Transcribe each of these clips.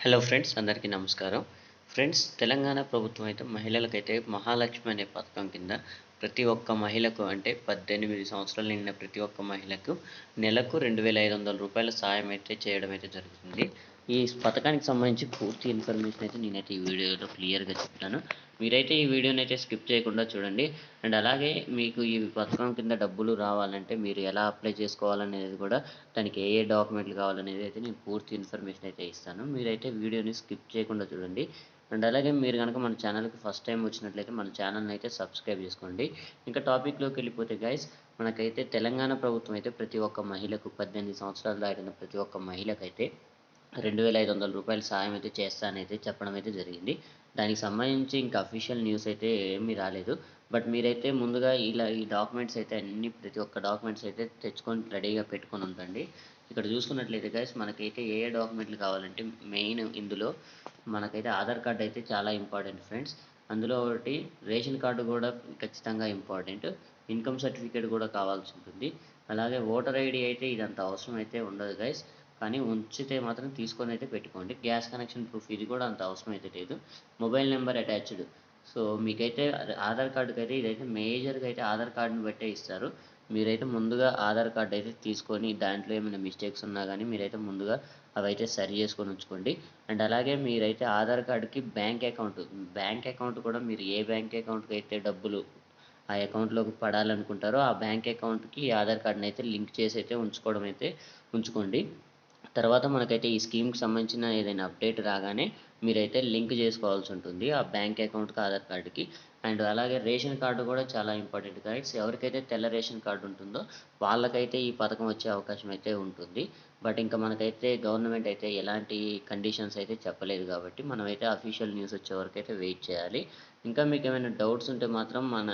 Hello friends అందరికీ నమస్కారం. Friends Telangana ప్రభుత్వం అయితే మహిళలకైతే మహాలక్ష్మి అనే పథకం కింద ప్రతి ఒక్క మహిళకు అంటే పద్దెనిమిది సంవత్సరాలు నిండిన ప్రతి ఒక్క మహిళకు నెలకు రెండు వేల ఐదు వందల రూపాయల సాయం అయితే చేయడం అయితే జరుగుతుంది. ఈ పథకానికి సంబంధించి పూర్తి ఇన్ఫర్మేషన్ అయితే నేనైతే ఈ వీడియోలో క్లియర్గా చెప్తాను. మీరైతే ఈ వీడియోని అయితే స్కిప్ చేయకుండా చూడండి. అండ్ అలాగే మీకు ఈ పథకం కింద డబ్బులు రావాలంటే మీరు ఎలా అప్లై చేసుకోవాలనేది కూడా దానికి ఏ ఏ డాక్యుమెంట్లు కావాలనేది అయితే నేను పూర్తి ఇన్ఫర్మేషన్ అయితే ఇస్తాను. మీరైతే వీడియోని స్కిప్ చేయకుండా చూడండి. అండ్ అలాగే మీరు కనుక మన ఛానల్కి ఫస్ట్ టైం వచ్చినట్లయితే మన ఛానల్ని అయితే సబ్స్క్రైబ్ చేసుకోండి. ఇంకా టాపిక్లోకి వెళ్ళిపోతే గైస్ మనకైతే తెలంగాణ ప్రభుత్వం అయితే ప్రతి ఒక్క మహిళకు పద్దెనిమిది సంవత్సరాలు దాటిన ప్రతి ఒక్క మహిళకైతే రెండు వేల ఐదు వందల రూపాయల సాయం అయితే చేస్తానైతే చెప్పడం అయితే జరిగింది. దానికి సంబంధించి ఇంకా అఫీషియల్ న్యూస్ అయితే ఏమీ రాలేదు. బట్ మీరైతే ముందుగా ఇలా ఈ డాక్యుమెంట్స్ అయితే అన్ని ప్రతి ఒక్క డాక్యుమెంట్స్ అయితే తెచ్చుకొని రెడీగా పెట్టుకొని ఉండండి. ఇక్కడ చూసుకున్నట్లయితే గైస్ మనకైతే ఏ ఏ డాక్యుమెంట్లు కావాలంటే మెయిన్ ఇందులో మనకైతే ఆధార్ కార్డ్ అయితే చాలా ఇంపార్టెంట్ ఫ్రెండ్స్ అందులో ఒకటి రేషన్ కార్డు కూడా ఖచ్చితంగా ఇంపార్టెంట్ ఇన్కమ్ సర్టిఫికేట్ కూడా కావాల్సి ఉంటుంది. అలాగే ఓటర్ ఐడి అయితే ఇదంత అవసరం అయితే ఉండదు గైస్ కానీ ఉంచితే మాత్రం తీసుకొని అయితే పెట్టుకోండి. గ్యాస్ కనెక్షన్ ప్రూఫ్ ఇది కూడా అంత అవసరం అయితే లేదు. Mobile number attached. సో మీకైతే ఆధార్ కార్డుకి అయితే ఇదైతే మేజర్గా అయితే ఆధార్ కార్డుని బట్టే ఇస్తారు. మీరైతే ముందుగా ఆధార్ కార్డు అయితే తీసుకొని దాంట్లో ఏమైనా మిస్టేక్స్ ఉన్నా కానీ మీరైతే ముందుగా అవైతే సరి చేసుకొని ఉంచుకోండి. అండ్ అలాగే మీరైతే ఆధార్ కార్డుకి బ్యాంక్ అకౌంట్ బ్యాంక్ అకౌంట్ కూడా మీరు ఏ బ్యాంక్ అకౌంట్కి అయితే డబ్బులు ఆ అకౌంట్లోకి పడాలనుకుంటారో ఆ బ్యాంక్ అకౌంట్కి ఆధార్ కార్డుని అయితే లింక్ చేసి అయితే ఉంచుకోవడం అయితే ఉంచుకోండి. తర్వాత మనకైతే ఈ స్కీమ్కి సంబంధించిన ఏదైనా అప్డేట్ రాగానే మీరైతే లింక్ చేసుకోవాల్సి ఉంటుంది ఆ బ్యాంక్ అకౌంట్కి ఆధార్ కార్డుకి. అండ్ అలాగే రేషన్ కార్డు కూడా చాలా ఇంపార్టెంట్ కరెక్ట్స్ ఎవరికైతే తెల్ల రేషన్ కార్డు ఉంటుందో వాళ్ళకైతే ఈ పథకం వచ్చే అవకాశం అయితే ఉంటుంది. బట్ ఇంకా మనకైతే గవర్నమెంట్ అయితే ఎలాంటి కండిషన్స్ అయితే చెప్పలేదు కాబట్టి మనమైతే అఫీషియల్ న్యూస్ వచ్చే వరకు అయితే వెయిట్ చేయాలి. ఇంకా మీకు ఏమైనా డౌట్స్ ఉంటే మాత్రం మన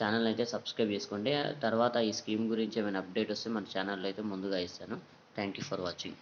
ఛానల్ అయితే సబ్స్క్రైబ్ చేసుకోండి. తర్వాత ఈ స్కీమ్ గురించి ఏమైనా అప్డేట్ వస్తే మన ఛానల్లో అయితే ముందుగా ఇస్తాను. Thank you for watching.